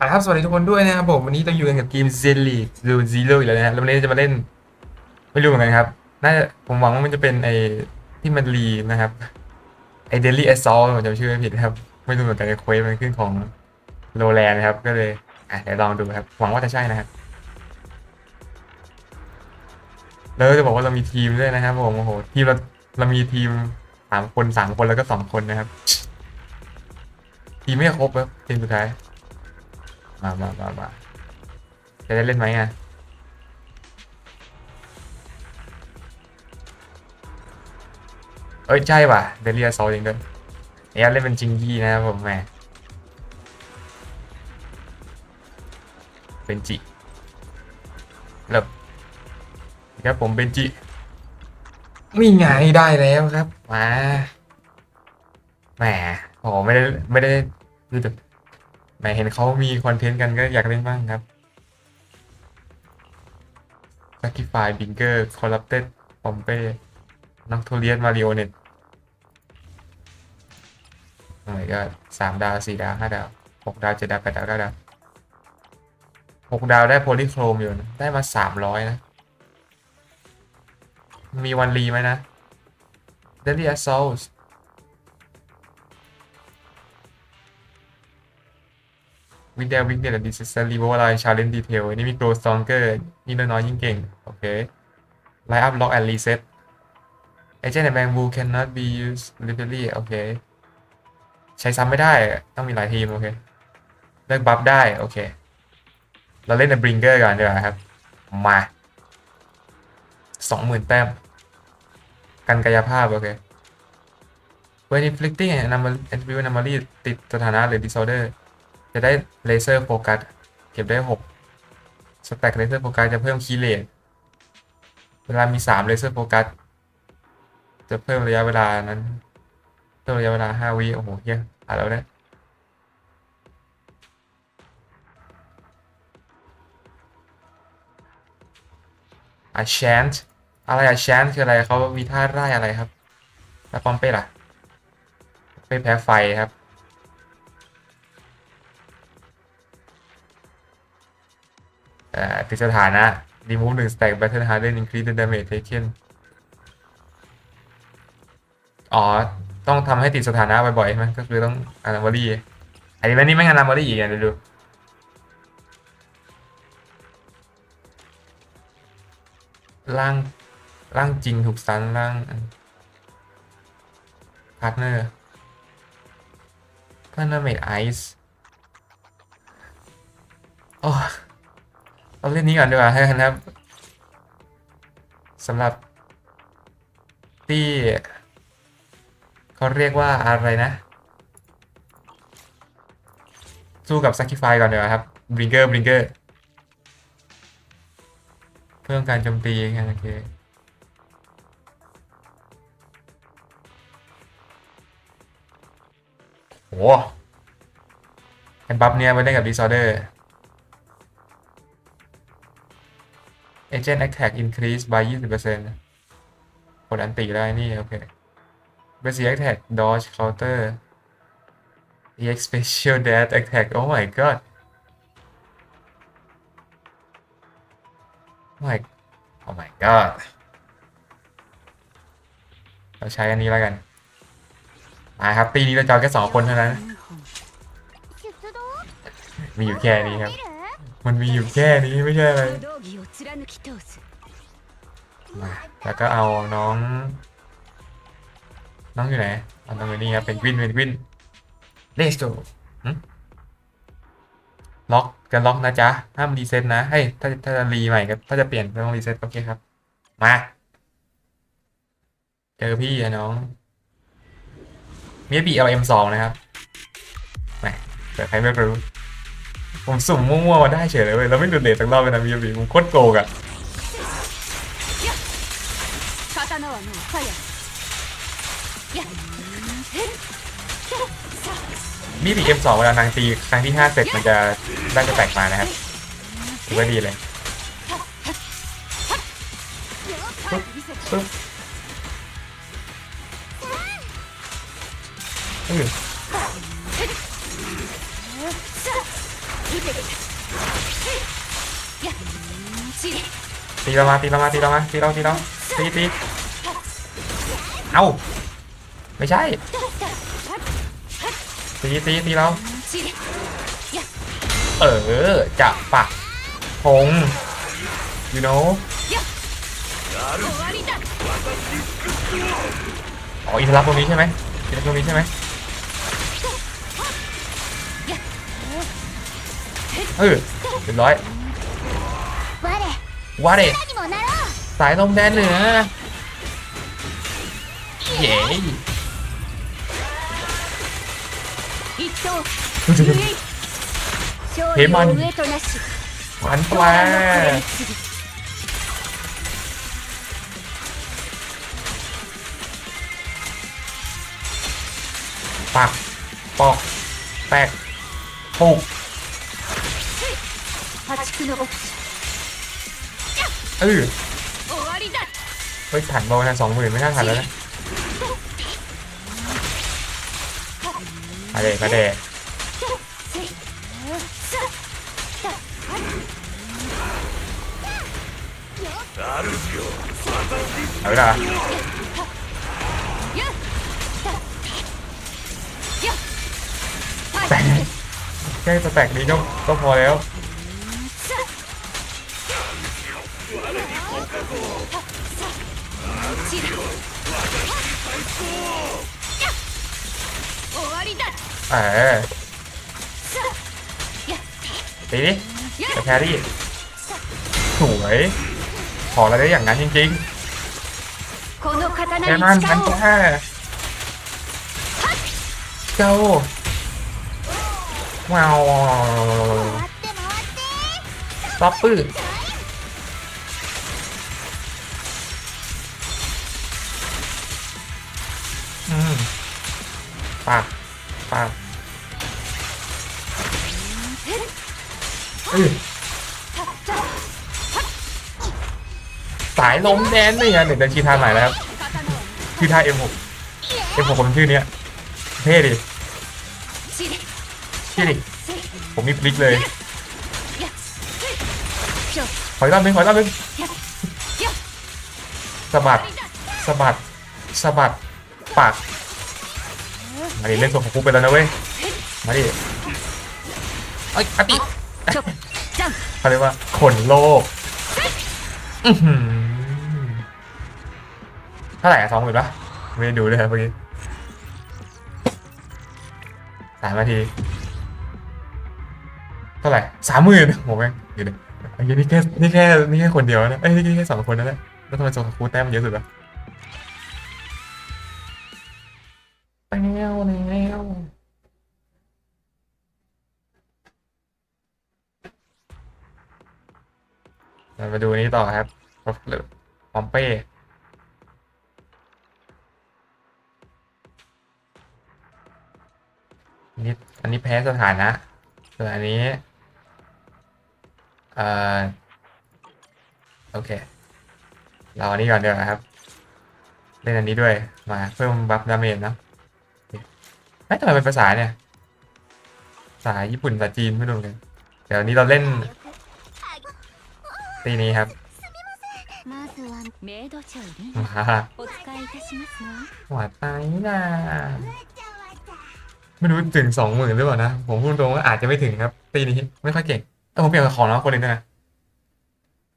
อะครับสวัสดีทุกคนด้วยนะครับผมวันนี้เราอยู่กันกับเกม z e l l y หรือ Zero อีกแล้วนะฮะแล้ววันนี้จะมาเล่น ไม่รู้เหมือนกันครับน่าจะผมหวังว่ามันจะเป็นไอ้ที่มันรีนะครับไอ้ Daily Assault ผมจำชื่อไม่ผิดครับ ไม่รู้เหมือนกันไอ้เควสมันขึ้นของโ w แลนนะครับ ก็เลยอะเดี๋ยวลองดูครับ หวังว่าจะใช่นะครับแล้วจะบอกว่าเรามีทีมด้วยนะครับผมโอ้โหทีมเราเรามีทีมสามคนสามคนแล้วก็สองคนนะครับ ทีมไม่ครบครับทีมสุดท้าย มามามามาจะได้เล่นไหมอะเอ้ยใช่ป่ะเดลียโซจริงด้วยเนี่ยเล่นเป็นจิงกี้นะครับผมแหมเป็นจิเริ่มครับผมเป็นจิมีไงได้แล้วครับมาแหมโอ้โหไม่ได้ไม่ได้ดูแต่ แหมเห็นเขามีคอนเทนต์กันก็อยากเล่นบ้างครับ Sacrify Binger Corrupted Pompe นักทูเรียนมาริโอเน็ตอ้ my god สามดาวสี่ดาวห้าดาวหกดาวเจ็ดดาวแปดดาวเก้าดาวหกดาวได้โพลีโครมอยู่นะ ได้มาสามร้อยนะ มีวันรีไหมนะเดลีย์แอสซาว วิกเดียวิกเดียดิสเซอรีโวลไลชาเลนดีเทลนี่มีโกลสตองเกอร์นี่น้อยน้อยยิ่งเก่ง โอเคไลอัพล็อกแอนด์รีเซ็ตเอเจนต์แบงบูแคนนัตบี used literally โอเค ใช้ซ้ำไม่ได้ต้องมีหลายทีม โอเค เลือกบัฟได้ โอเค เราเล่นในบริงเกอร์ก่อนดีกว่าครับ มาสองหมื่นแต้ม กันกายภาพ โอเค when inflicting an anomaly ติดสถานะหรือดิซอดเดอร์ จะได้เลเซอร์โฟกัสเก็บได้6สแต็กเลเซอร์โฟกัสจะเพิ่มคีย์เลทเวลามี3เลเซอร์โฟกัสจะเพิ่มระยะเวลานั้นเพิ่มระยะเวลา5วิโอ้โหเฮียอ่านแล้วเนะอะแชนต์อะไรอะแชนต์คืออะไรเขามีท่าไล่อะไรครับ แล้วปอมเป้ล่ะเป้แพ้ไฟครับ อ่าติดสถานะ remove 1 stack battle harden increase the damage taken อ๋อ ต้องทำให้ติดสถานะบ่อยๆใช่ไหมก็คือต้อง anomaly อันนี้แม่นี่ไม่ง anomaly อีกอะเดี๋ยวดูร่างร่างจริงถูกซันร่างพาร์ทเนอร์พาร์ทเนอร์เมดไอซ์โอ้ เอาเล่นนี้ก่อนดีกว่าให้นะครับสำหรับที่เขาเรียกว่าอะไรนะ สู้กับ Sacrifice ก่อนดีกว่าครับ Bringer Bringer เพิ่มการโจมตีกันโอเคโหแอนบัฟเนี่ยไปเล่นกับ Disorder Agent Attack Increase by 20%กดอันตีได้นี่ โอเค Basic Attack Dodge Counter EX Special Dash Attack Oh my god Oh my Oh my god เราใช้อันนี้แล้วกันมาครับตีนี้เราจอยแค่สองคนเท่านั้น มีอยู่แค่นี้ครับ มันมีอยู่แค่นี้ไม่ใช่อะไรมาแล้วก็เอาน้อง น้องอยู่ไหนเอาน้องอยู่นี่ครับเป็นวินเป็นวินเลสโตล็อกจะล็อกนะจ๊ะห้ามรีเซ็ตนะให้ถ้าถ้าจะรีใหม่ก็ถ้าจะเปลี่ยนต้องรีเซ็ตโอเคครับ มาเจอพี่อะน้องมีบีเอลเอ็มสองนะครับไปเกิดใครไม่รู้ ผมสุ่มมั่วๆมาได้เฉยเลยเว้ยเราไม่ดูเดนตสักรอบเลยนะมีบีผมโคตรโกงอะมีบีเอ็มสองเวลานางตีครั้งที่ห้าเสร็จมันจะได้จะแตกมานะครับถือว่าดีเลยปึ๊บปึ๊บ ตีเรามาตีเรามาตีเรามาตีเราตีเราตีตีเอาไม่ใช่ตีตีตีเราเออจะปะพง you know อ๋ออินทรัพย์ตรงนี้ใช่ไหมอินทรัพย์ตรงนี้ใช่ไหม เออเรียบร้อยว่าเด็สายลมแดนเหนือเย้เฮมันหวานกวาปักปอกแปกปุก เออเฮ้ยผ่านบอะทางสองหมื่นไม่น่าทันแล้วนะมาเดะมาเดะเอาเวลาแตกแค่สแตกนี้ก็พอแล้ว ちら終わりだ เออตีดิไปแครี่สวยขออะไรได้อย่างนั้นจริง この刀 ๆ に แค่นั้นมัน 力を แค่เจ้าว้าว 回って回って ต๊อปปื้ออื สายล้มแดนนี่ไงเดี๋ยวชีทาใหม่แล้วครับชื่หกเา M6 M6 ผมชื่อเนี้ยเท่ดิชี่ดิผมมีพลิกเลยขอยรอบนึงขอยรอบนึงสะบัดสะบัดสะบัดปากมาดิเล่นตัวของกูไปแล้วนะเว้ยมาดิไอ้อติ เขาเรียกว่าขนโลกอื้อหือเท่าไหร่อะสองหมื่นปะไม่ได้ดูเลยครับเมื่อกี้สามนาที เท่าไหร่สามหมื่นโหแม่งเดี๋ยวๆอันนี้นี่แค่นี่แค่นี่แค่คนเดียวนะเอ้ยนี่แค่สองคนนั่นแหละแล้วทำไมโซนคูแต้มมันเยอะสุดวะ มาดูนี้ต่อครับปอมเป้นนี้อันนี้แพ้สถานะส่วนอันนี้เอ่อโอเค เราอันนี้ก่อนเดี๋ยวาครับ เล่นอันนี้ด้วย มาเพิ่มบัฟดาเมจเนะเฮ้ยทำไมเป็นภาษาเนี่ย ภาษาญี่ปุ่นภาษาจีนไม่รู้เหมือนกัน เดี๋ยวนี้เราเล่น ปีนี้ครับหวัดไปนะไม่รู้ถึงสองหมื่นหรือเปล่านะ ผมพูดตรงว่าอาจจะไม่ถึงครับ ปีนี้ไม่ค่อยเก่งแต่ผมเปลี่ยนของน้องคนนึงนะ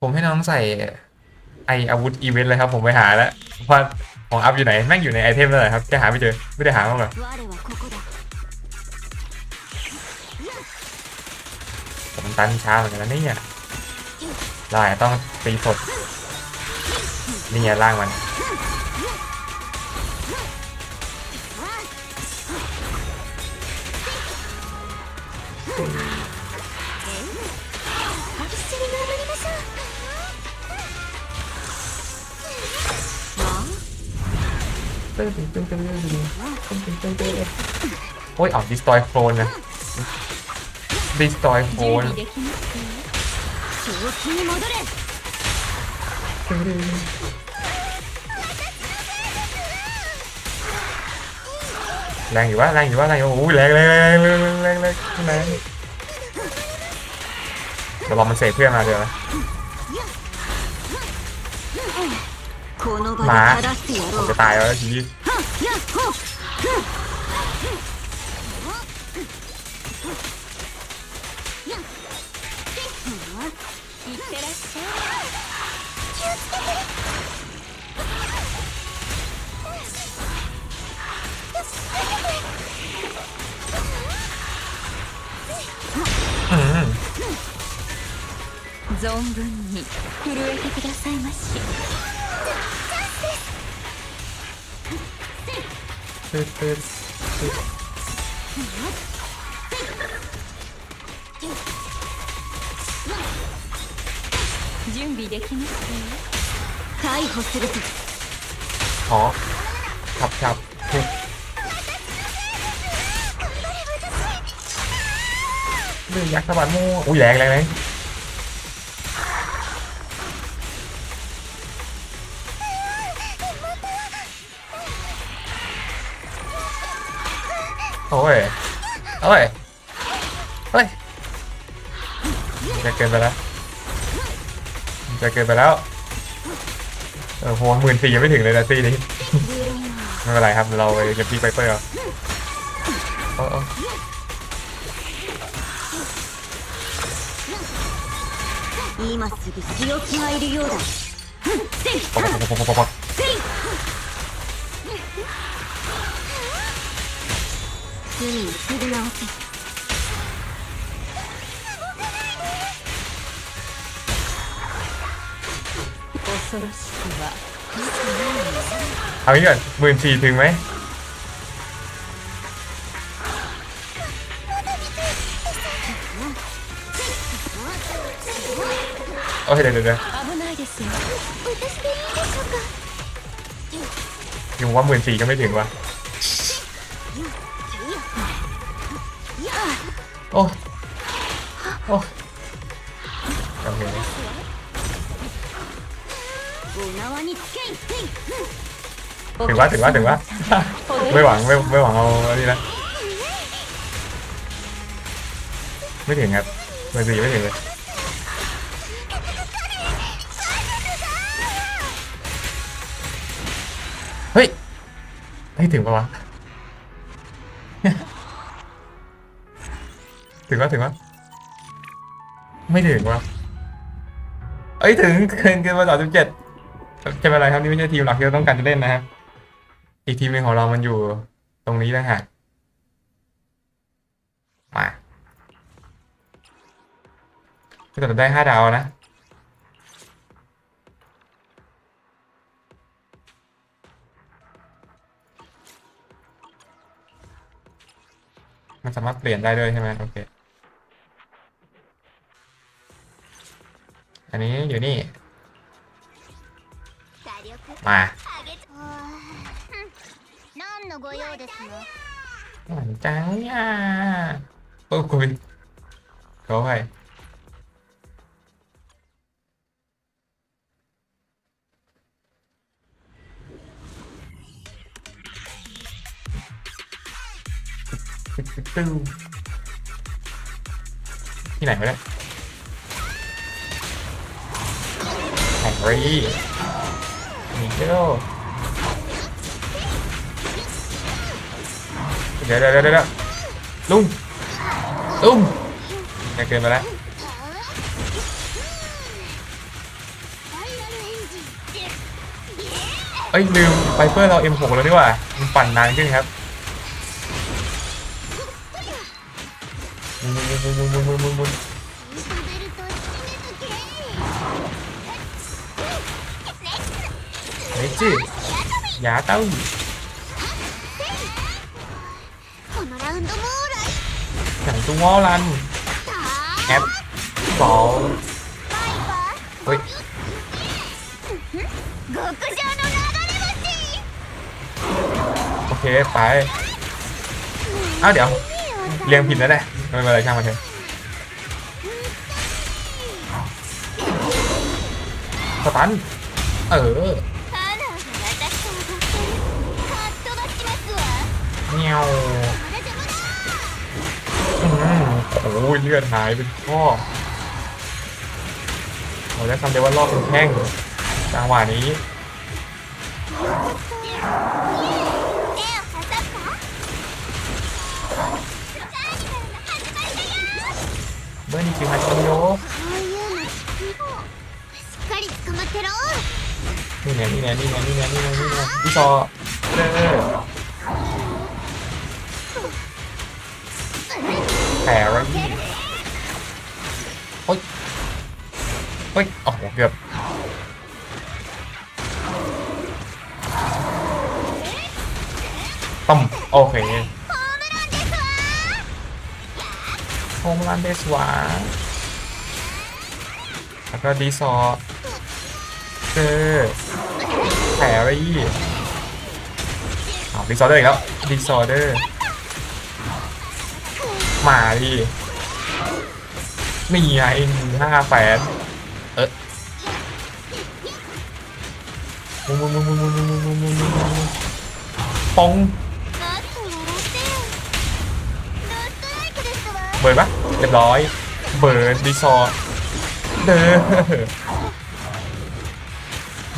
ผมให้น้องใส่ไออาวุธอีเวนต์เลยครับ ผมไปหาแล้วว่าของอัพอยู่ไหนแม่งอยู่ในไอเทมเลยครับจะหาไม่เจอไม่ได้หาบ้างหรอผมตันช้าเหมือนกันนะเนี่ย ได้ต้องตีสดนี่ไงล่างมัน ตึ้งตึ้งตึ้งตึ้งตึ้งตึ้งตึ้งตึ้งตึ้งโอ้ยออกดิสตอยโคลนนะดิสตอยโคลน 正気に戻れ แรงอยู่วะแรงอยู่วะแรงอยู่วะโอ้ยแรงแรงแรงแรงแรงแรงแรง เดี๋ยวรอมันเสกเพื่อนมาเดี๋ยวนะ この場まあで正してや ผ ろ ม う จะตายแล้วทีนี้ ってらっしゃい気をつけて存分に震えてくださいましチャンスですできます逮捕するぞ อ๋อขับขับทุบเรื่องยักษ์สะบัดมูอุ้ยแรงแรงแรงโอ้ยโอ้ยเฮ้ยจะเกินไปแล้ว จะเกินไปแล้ว เออโหหมื่นสี่ยังไม่ถึงเลยนะซี่นี้ ไม่เป็นไรครับ เราไปจะพี่ไปเปอร์เอาเอาเอา 今すぐ仕置きがいるようだปอกปอกปอกปอกปอก 罪を償わせ เอางี้ก่อนหมื่นสี่ถึงไหมโอเคเดี๋ยวเดี๋ยวยังว่าหมื่นสี่ก็ไม่ถึงวะโอ้ ถึงว่าถึงว่าถึงว่า ไม่หวังไม่ไม่หวังเอาอันนี้นะไม่ถึงครับหมื่นสี่ไม่ถึงเลยเฮ้ยไม่ถึงปะวะถึงวะถึงวะไม่ถึงวะเอ้ยถึงเกินเกินมาสามสิบเจ็ดจะเป็นไรครับนี่ไม่ใช่ทีมหลักที่เราต้องการจะเล่นนะครับ อีกทีมนึงของเรามันอยู่ตรงนี้นะฮะมากมาแต่ได้ห้าดาวนะมันสามารถเปลี่ยนได้ด้วยใช่ไหมโอเค อันนี้อยู่นี่ มา のご用ですの หวานจังอ่ะโอ้คุณเขาไปตึ้งที่ไหนวะเนี่ยแฮร์รี่มิเกล เดี๋ยวเดี๋ยวเดี๋ยวลุ้มลุ้มแกเกินไปแล้วเอ้ยลืมไฟเฟอร์เรา M6 แล้วดีกว่ามันปั่นนานขึ้นครับเฮ้ยจีอย่าเต้า ดูวอลลันแอปบอลเฮ้ยโอเคไปอ้าวเดี๋ยวเรียงผิดแล้วแหละไม่เป็นไรช่างมันเถอะสตันเออเงี้ย โอ้ยเลือดหายเป็นข้อเราได้คำเดยว่ารอบเป็นแข้งจังหวะนี้เมื่อนี่คือฮาชิโยนี่ไงนี่ไงนี่ไงนี่ไงนี่ไงนี่ไงพี่ซอเด้อ แผพรรี่เฮ้ยเฮ้ยโอ้โหเกือบต้มโอเคโฮมรันเดสวาแล้วก็ดีซอเจอแผพรรี่อ้าวดีซอเดอร์อีกแล้วดีซอเดอร์ มาดินี่ไงห้าแสนเอ๊ะมุมมุมมุมมุมมุมมุมมุมมุมมุมปองเบิร์ดปะเรียบร้อย เบิร์ดดีซอร์เด้อ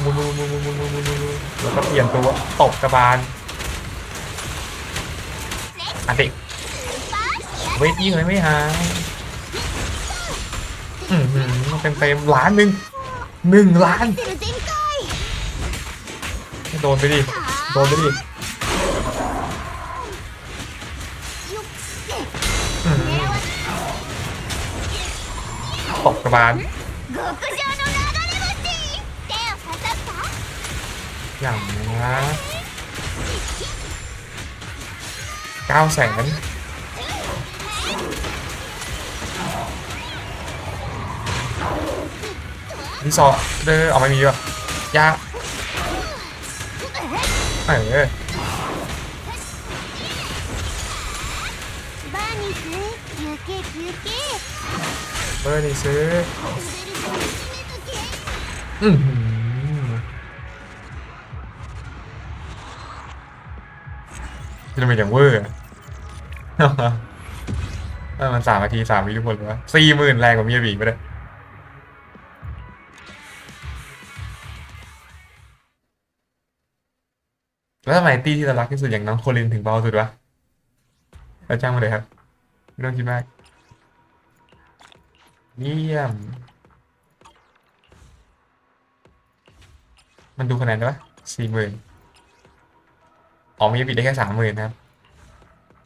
มุมมุมมุมมุมมุมมุมมุมแล้วก็เปลี่ยนตัวตบกระบาลอันติ เวทยิงเลยไม่หายอืมเต็มเต็มล้านหนึ่งหนึ่งล้านโดนไปดิโดนไปดิตกกระบาลอย่างนะเก้าแสน มีซอกเด้อเอาไม่มีป่ะยากไออเบอร์นี่ซื้ออืมนี่มันเป็นอย่างเวอร์เออมันสามนาทีสามวิทุกคนเลยวะสี่หมื่นแรงกว่ามียบีกไปเลย แล้วทำไมตี้ที่เรารักที่สุดอย่างน้องโคลินถึงเบาสุดวะแล้วจ้างมาเลยครับไม่ต้องคิดมากเยี่ยม มันดูคะแนนได้ปะสี่หมื่นอ๋อมีบีได้แค่สามหมื่นนะครับ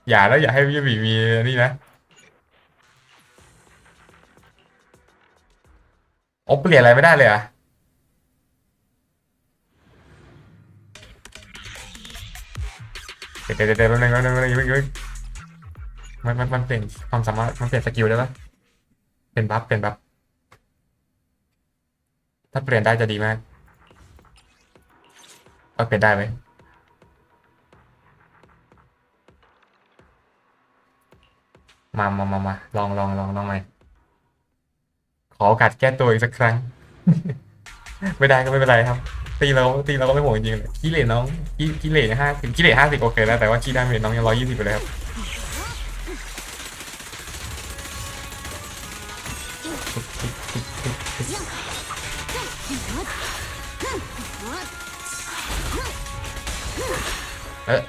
อย่าแล้วอย่าให้มีบีมีนี่นะโอ้เปลี่ยนอะไรไม่ได้เลยอะ เดี๋ยวเดี๋ยวเดี๋ยวแป๊บนึงแป๊บนึงแป๊บนึงแป๊บนึงมันมันมันเปลี่ยนความสามารถมันเปลี่ยนสกิลได้ปะเป็นบัฟเป็นบัฟถ้าเปลี่ยนได้จะดีมากเอาเปลี่ยนได้ไหมมามามามาลองลองลองลองใหม่ขอโอกาสแก้ตัวอีกสักครั้ง ไม่ได้ก็ไม่เป็นไรครับ ตีเราตีเราก็ไม่ห่วงจริงๆเลยขี้เหร่น้องขี้ขี้เหร่ห้าสิบขี้เหร่ห้าสิบโอเคแล้วแต่ว่าขี้ได้เมจน้องยังร้อยยี่สิบไปเลยครับเออ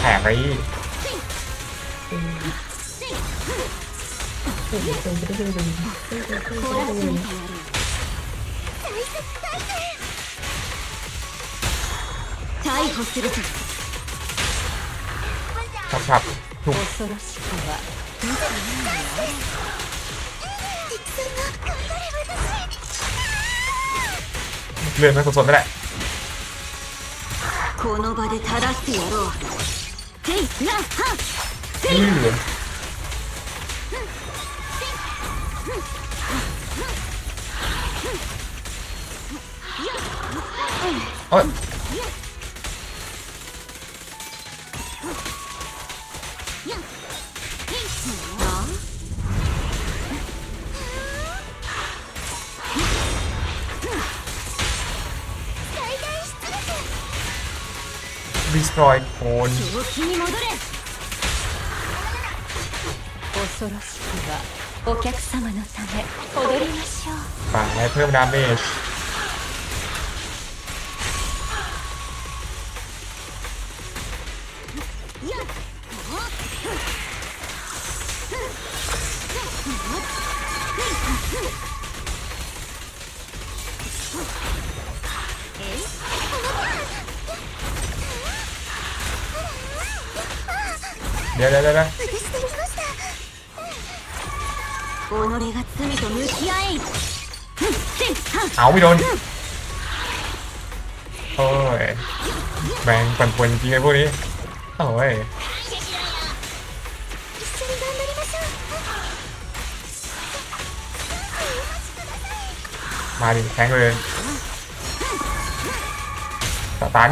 แผลไป 逮捕するぞ ชับชับถูก 恐ろしくは เลื่อนมาสดๆไม่ได้ この場で正してやろうていなはん อื้อ โอ้ยรีสตรอยโคนไปให้เพิ่มดาเมจ เดี๋ยวเดี๋ยวเดี๋ยวเอาไม่โดนโอ้ยแบงปั่นป่วนจริงไอ้พวกนี้โอ้ยมาดิแทงเลยสตัน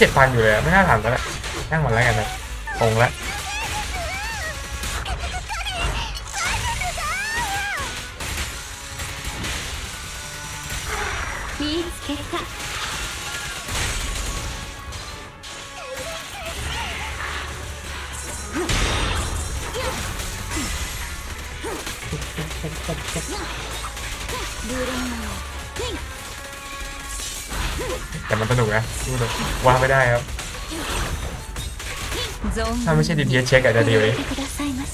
เจ็ดพันอยู่เลยอะไม่น่าถามแล้วแหละนั่งหมดแล้วกันนะตรงแล้ว 見つけた แต่มันสนุกนะพูดเลยว่าไม่ได้ครับ 存 ถ้าไม่ใช่ DPS เช็คอาจจะดีเลย てくださいまし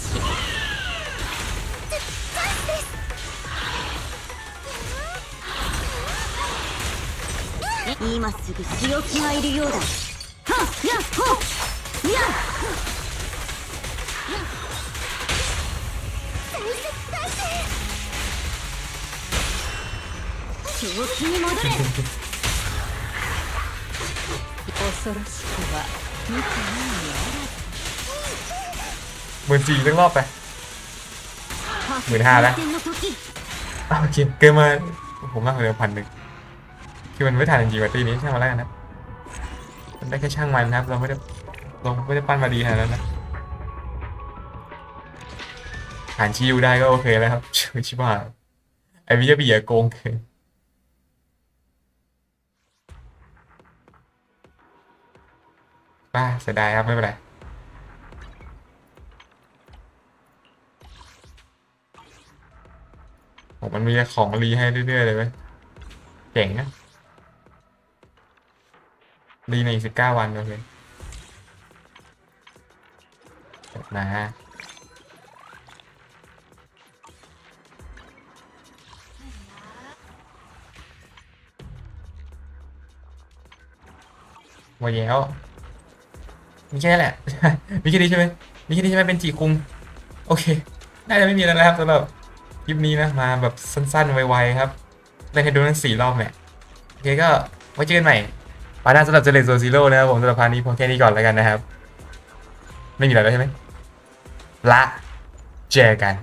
今すぐ強気がいるようだはっやっほっやっ正気に戻れ 恐ろしくは見てないหมื่นสี่สักรอบไป หมื่นห้าแล้ว 転の時 อ้าวโอเคเกินมาผมมากเลยพันหนึ่งคือมันไม่ทันจริงๆว่ะตีนี้ช่างมาแล้วกันนะมันได้แค่ช่างมันนะครับ เราไม่ได้เราไม่ได้ปั้นมาดีขนาดนั้นนะหารชิวได้ก็โอเคแล้วครับ ชิบหายไอ้วิจบีอะโกงเกิน ป้าเสียดายครับ ไม่เป็นไร ผมมันมีของรีให้เรื่อยๆเลยเว้ยเจ๋งนะรีในอีกสิบเก้าวันโอเคมาหมดแล้ว มีแค่นี้แหละ มีแค่นี้ใช่ไหมมีแค่นี้ใช่ไหมเป็นจีคุง โอเค น่าจะไม่มีแล้วนะครับสำหรับคลิปนี้นะ มาแบบสั้นๆ ไวๆครับเล่นให้ดูทั้งสี่รอบเนี่ยโอเคก็ไว้เจอกันใหม่ปาหน้สำหรับเจเลโซซีโร่นะครับผมสำหรับพาร์ทนี้พอแค่นี้ก่อนแล้วกันนะครับ ไม่มีอะไรแล้วใช่ไหมละ เจอกัน